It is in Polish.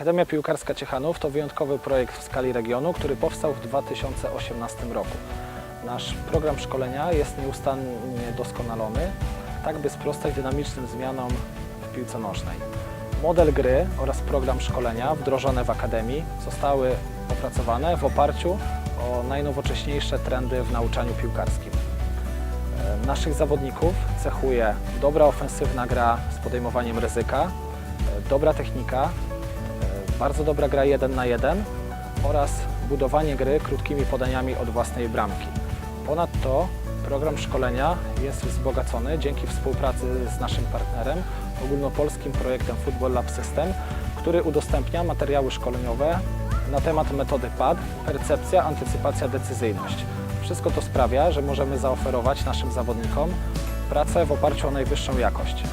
Akademia Piłkarska Ciechanów to wyjątkowy projekt w skali regionu, który powstał w 2018 roku. Nasz program szkolenia jest nieustannie doskonalony, tak by sprostać dynamicznym zmianom w piłce nożnej. Model gry oraz program szkolenia wdrożone w Akademii zostały opracowane w oparciu o najnowocześniejsze trendy w nauczaniu piłkarskim. E, Naszych zawodników cechuje dobra ofensywna gra z podejmowaniem ryzyka, e, dobra technika, bardzo dobra gra jeden na jeden oraz budowanie gry krótkimi podaniami od własnej bramki. Ponadto program szkolenia jest wzbogacony dzięki współpracy z naszym partnerem, ogólnopolskim projektem Football Lab System, który udostępnia materiały szkoleniowe na temat metody PAD, percepcja, antycypacja, decyzyjność. Wszystko to sprawia, że możemy zaoferować naszym zawodnikom pracę w oparciu o najwyższą jakość.